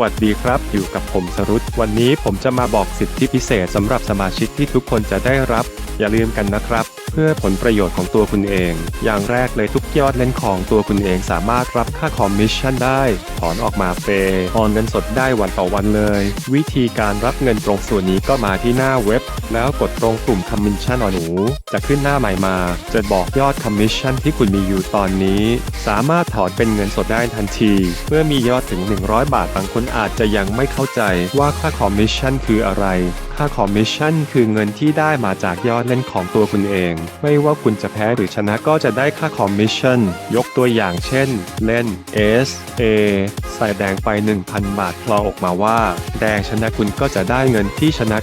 วัสดีครับ อยู่กับผมสรุตวันนี้ผมจะมาบอกสิทธิพิเศษสำหรับสมาชิกที่ทุกคนจะได้รับ อย่าลืมกันนะครับ เพื่อผลประโยชน์ของตัวคุณเอง อย่างแรกเลยทุกยอดเล่นของตัวคุณเองสามารถรับค่าคอมมิชชั่นได้ ถอนออกมาเฟย์ออนเงินสดได้วันต่อวันเลย วิธีการรับเงินตรงส่วนนี้ก็มาที่หน้าเว็บ แล้วกดตรงปุ่มคอมมิชชั่นอหนู จะขึ้นหน้าใหม่มา จะบอกยอดคอมมิชชั่นที่คุณมีอยู่ตอนนี้ สามารถถอนเป็นเงินสดได้ทันที เมื่อมียอดถึง 100 บาทบางคนอาจจะยังไม่เข้าใจว่าค่าคอมมิชชั่นคืออะไร ค่าคอมมิชชั่นคือเงินที่ได้มาจากยอดเล่นของตัวคุณเอง ไม่ว่าคุณจะแพ้หรือชนะก็จะได้ค่าคอมมิชชั่น ยกตัวอย่างเช่น เล่น S A ใส่แดงไป 1,000 บาทคลอออกมาว่า แดงชนะคุณก็จะได้เงินที่ชนะ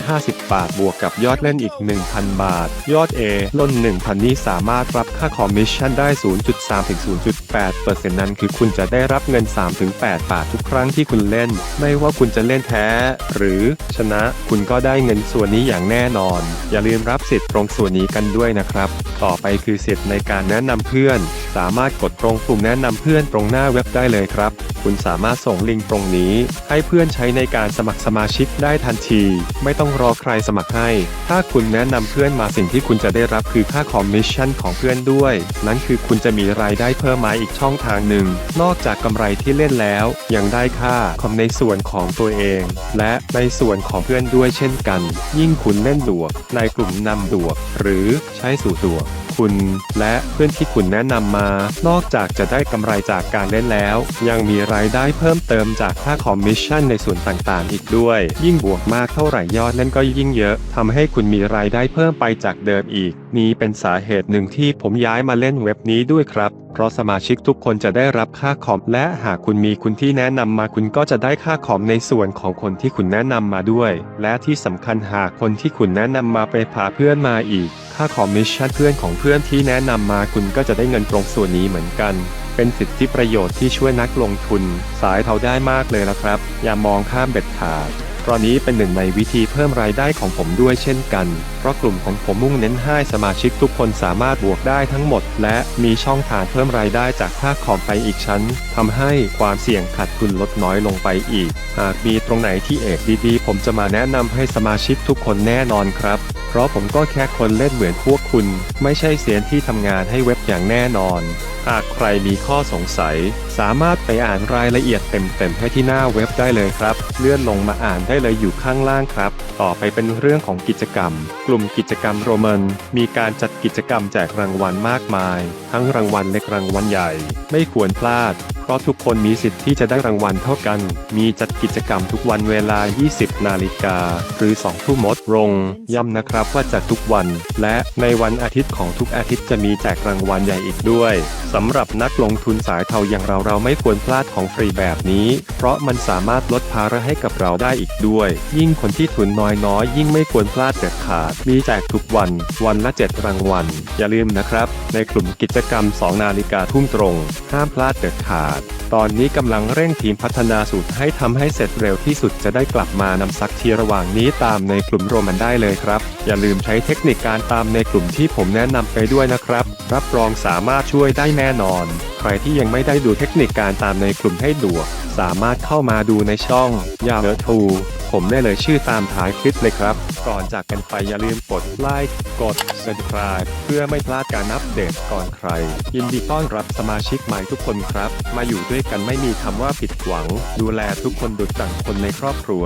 950 บาทบวกกับยอดเล่นอีก 1,000 บาท ยอด A ล้น 1,000 นี้สามารถรับค่าคอมมิชชั่นได้ 0.3ถึง0.8เปอร์เซ็นต์นั้นคือคุณจะได้รับเงิน 3-8 บาททุกครั้งที่คุณเล่น ไม่ว่าคุณจะเล่นแพ้ หรือชนะคุณก็ได้เงินส่วนนี้อย่างแน่นอน อย่าลืมรับสิทธิ์ตรงส่วนนี้กันด้วยนะครับ ต่อไปคือสิทธิ์ในการแนะนำเพื่อนสามารถกดตรงปุ่มแนะนำเพื่อนตรงหน้าเว็บได้เลยครับ คุณสามารถส่งลิงก์ตรงนี้ ให้เพื่อนใช้ในการสมัครสมาชิกได้ทันที ไม่ต้องรอใครสมัครให้ ถ้าคุณแนะนำเพื่อนมาสิ่งที่คุณจะได้รับคือค่าคอมมิชชั่นของเพื่อนด้วย นั่นคือคุณจะมีรายได้เพิ่มมาอีกช่องทางหนึ่ง นอกจากกำไรที่เล่นแล้ว ยังได้ค่าคอมในส่วนของตัวเอง และในส่วนของเพื่อนด้วยเช่นกัน ยิ่งคุณเล่นดวกในกลุ่มนำดวก หรือใช้สู่ดวก คุณ และเพื่อนที่คุณแนะนำมา นอกจากจะได้กำไรจากการเล่นแล้ว ยังมีรายได้เพิ่มเติมจากค่าคอมมิชชั่นในส่วนต่างๆ อีกด้วย ยิ่งบวกมากเท่าไหร่ยอดนั่นก็ยิ่งเยอะทำให้คุณมีรายได้เพิ่มไปจากเดิมอีกนี้เป็นสาเหตุหนึ่งที่ผมย้ายมาเล่นเว็บนี้ด้วยครับ เพราะสมาชิกทุกคนจะได้รับค่าคอม และหากคุณมีคุณที่แนะนำมาคุณก็จะได้ค่าคอมในส่วนของคนที่คุณแนะนำมาด้วย และที่สำคัญหากคนที่คุณแนะนำมาไปพาเพื่อนมาอีก ค่าคอมมิชชั่นเพื่อนของเพื่อนที่แนะนำมาคุณก็จะได้เงินตรงส่วนนี้เหมือนกันเป็นสิทธิประโยชน์ที่ช่วยนักลงทุน สายเทาได้มากเลยละครับ อย่ามองข้ามเบ็ดขาด ตอนนี้เป็นหนึ่งในวิธีเพิ่มรายได้ของผมด้วยเช่นกัน เพราะกลุ่มของผมมุ่งเน้นให้สมาชิกทุกคนสามารถบวกได้ทั้งหมด และมีช่องทางเพิ่มรายได้จากค่าคอมไปอีกชั้นทำให้ความเสี่ยงขาดทุนลดน้อยลงไปอีก หากมีตรงไหนที่เอกดีๆ ผมจะมาแนะนำให้สมาชิกทุกคนแน่นอนครับ เพราะผมก็แค่คนเล่นเหมือนพวกคุณ ไม่ใช่เสียนที่ทำงานให้เว็บอย่างแน่นอน หากใครมีข้อสงสัย สามารถไปอ่านรายละเอียดเต็มๆให้ที่หน้าเว็บได้เลยครับ เลื่อนลงมาอ่านได้เลยอยู่ข้างล่างครับ ต่อไปเป็นเรื่องของกิจกรรม กลุ่มกิจกรรมโรมันมีการจัดกิจกรรมแจกรางวัลมากมาย ทั้งรางวัลเล็กรางวัลใหญ่ ไม่ควรพลาดเพราะทุกคนมีสิทธิ์ที่จะได้รางวัลเท่ากัน มีจัดกิจกรรมทุกวันเวลา 20 นาฬิกา หรือ 2 ทุ่มมดรง ย้ำนะครับว่าจัดทุกวัน และในวันอาทิตย์ของทุกอาทิตย์จะมีแจกรางวัลใหญ่อีกด้วยสำหรับนักลงทุนสายเทาอย่างเราเราไม่ควรพลาดของฟรีแบบนี้ เพราะมันสามารถลดภาระให้กับเราได้อีกด้วย ยิ่งคนที่ทุนน้อยน้อยยิ่งไม่ควรพลาดเด็ดขาด มีแจกทุกวัน วันละ 7 รางวัล อย่าลืมนะครับ ในกลุ่มกิจกรรม 2 นาฬิกาทุ่มตรง ห้ามพลาดเด็ดขาด ตอนนี้กำลังเร่งทีมพัฒนาสูตรให้ทำให้เสร็จเร็วที่สุดจะได้กลับมานำซักทีระหว่างนี้ตามในกลุ่มโรมันได้เลยครับ อย่าลืมใช้เทคนิคการตามในกลุ่มที่ผมแนะนำไปด้วยนะครับ รับรองสามารถช่วยได้แน่นอน ใครที่ยังไม่ได้ดูเทคนิคการตามในกลุ่มให้ดูสามารถเข้ามาดูในช่องยาเลทูผมได้เลยชื่อตามท้ายคลิปเลยครับ ก่อนจากกันไปอย่าลืมกดไลค์กด subscribe เพื่อไม่พลาดการอัปเดตก่อนใคร ยินดีต้อนรับสมาชิกใหม่ทุกคนครับ มาอยู่ด้วยกันไม่มีคำว่าผิดหวัง ดูแลทุกคนดุจดั่งคนในครอบครัว